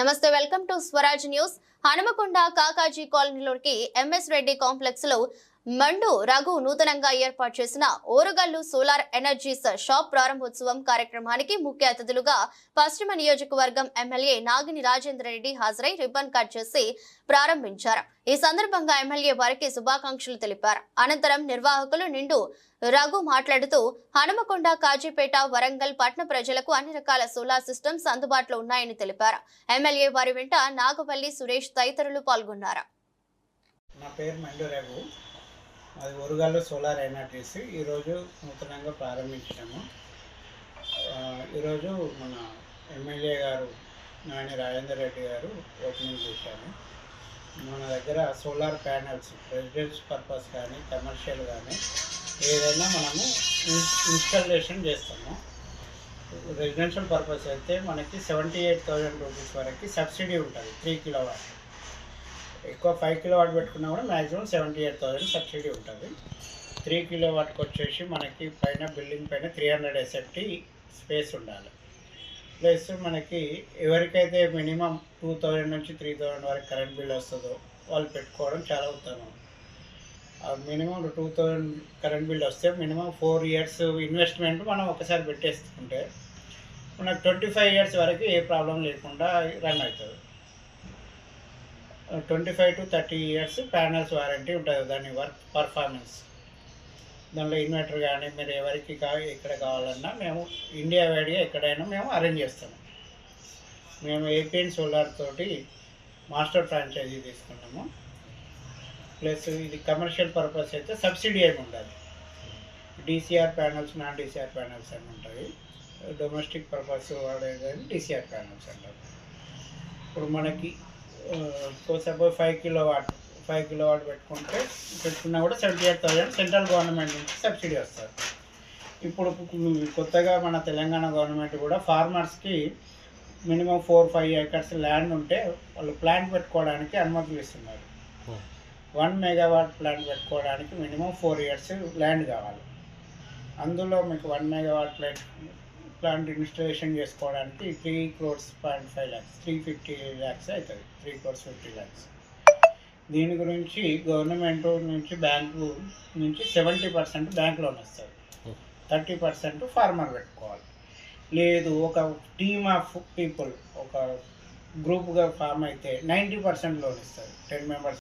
నమస్తే welcome to Swaraj news. Hanumakonda Kakaji కాలనీలోకి MS Reddy కాంప్లెక్స్లో మండు రఘు నూతనంగా ఏర్పాటు చేసిన ఓరుగల్లు సోలార్ ఎనర్జీస్ షాప్ ప్రారంభోత్సవం కార్యక్రమానికి ముఖ్య అతిథులుగా పశ్చిమ నియోజకవర్గం ఎమ్మెల్యే నాగిని రాజేంద్ర రెడ్డి హాజరై రిబ్బన్ కట్ చేసి ప్రారంభించారు. ఈ సందర్భంగా ఎమ్మెల్యే వారికి శుభాకాంక్షలు తెలిపారు. అనంతరం నిర్వాహకులు నిండు రఘు మాట్లాడుతూ హనుమకొండ కాజీపేట వరంగల్ పట్న ప్రజలకు అన్ని రకాల సోలార్ సిస్టమ్స్ అందుబాటులో ఉన్నాయని తెలిపారు. ఎమ్మెల్యే వారి వెంట నాగపల్లి సురేష్ తదితరులు పాల్గొన్నారు. నా పేరు మెండు రఘు. అది ఒరుగాలు సోలార్ ఎనర్జీస్ ఈరోజు నూతనంగా ప్రారంభించాము. ఈరోజు మన ఎమ్మెల్యే గారు నాని రాజేందర్ రెడ్డి గారు ఓపెనింగ్ చేశారు. మన దగ్గర సోలార్ ప్యానెల్స్ రెసిడెన్స్ పర్పస్ కానీ కమర్షియల్ కానీ ఏదైనా మనము ఇన్స్టాలేషన్ చేస్తాము. రెసిడెన్షియల్ పర్పస్ అయితే మనకి సెవెంటీ ఎయిట్ థౌజండ్ రూపీస్ వరకు సబ్సిడీ ఉంటుంది త్రీ కిలో వాట్ ఎక్కువ ఫైవ్ కిలో వాట్ పెట్టుకున్నా కూడా maximum seventy eight thousand subsidy ఉంటుంది. త్రీ కిలో వాట్కి వచ్చేసి మనకి పైన బిల్డింగ్ పైన త్రీ హండ్రెడ్ ఎస్ఎఫ్టీ స్పేస్ ఉండాలి. ప్లస్ మనకి ఎవరికైతే మినిమం టూ థౌజండ్ నుంచి త్రీ థౌజండ్ వరకు కరెంట్ బిల్ వస్తుందో వాళ్ళు పెట్టుకోవడం చాలా ఉత్తమం. Minimum two thousand current bill వస్తే మినిమం ఫోర్ ఇయర్స్ ఇన్వెస్ట్మెంట్ మనం ఒకసారి పెట్టేసుకుంటే మనకు ట్వంటీ ఫైవ్ ఇయర్స్ వరకు ఏ ప్రాబ్లం లేకుండా రన్ అవుతుంది. Twenty five to thirty years panels warranty ఉంటుంది దాని వర్క్ పర్ఫార్మెన్స్. దానిలో ఇన్వర్టర్ కానీ మీరు ఎవరికి కా ఎక్కడ కావాలన్నా మేము ఇండియా వైడ్గా ఎక్కడైనా మేము అరేంజ్ చేస్తాము. మేము ఏపీఎన్ సోలార్ తోటి మాస్టర్ ఫ్రాంచైజీ తీసుకున్నాము ప్లస్ ఇది కమర్షియల్ పర్పస్ అయితే సబ్సిడీ ఏమి ఉండదు. DCR panels non DCR panels అని ఉంటాయి. డొమెస్టిక్ పర్పస్ వాడేది డీసీఆర్ ప్యానల్స్ అంటారు. ఇప్పుడు మనకి suppose five kilowatt five kilowatt పెట్టుకుంటే పెట్టుకున్నా కూడా seventy eight thousand central government నుంచి సబ్సిడీ వస్తుంది. ఇప్పుడు కొత్తగా మన తెలంగాణ గవర్నమెంట్ కూడా ఫార్మర్స్కి minimum four five acres land ఉంటే వాళ్ళు ప్లాంట్ పెట్టుకోవడానికి అనుమతులు ఇస్తున్నారు. వన్ మెగావాట్ ప్లాంట్ పెట్టుకోవడానికి మినిమం ఫోర్ ఇయర్స్ ల్యాండ్ కావాలి. అందులో మీకు one megawatt plant plant installation చేసుకోవడానికి three crores point five lakhs three fifty lakhs అవుతుంది త్రీ క్రోర్స్ ఫిఫ్టీ ల్యాక్స్. దీని గురించి గవర్నమెంట్ నుంచి బ్యాంకు నుంచి సెవెంటీ పర్సెంట్ బ్యాంక్ లోన్ వస్తుంది. థర్టీ పర్సెంట్ ఫార్మర్ పెట్టుకోవాలి. లేదు ఒక టీమ్ ఆఫ్ పీపుల్ ఒక గ్రూప్గా ఫామ్ అయితే నైంటీ పర్సెంట్ లోన్ ఇస్తారు టెన్ మెంబర్స్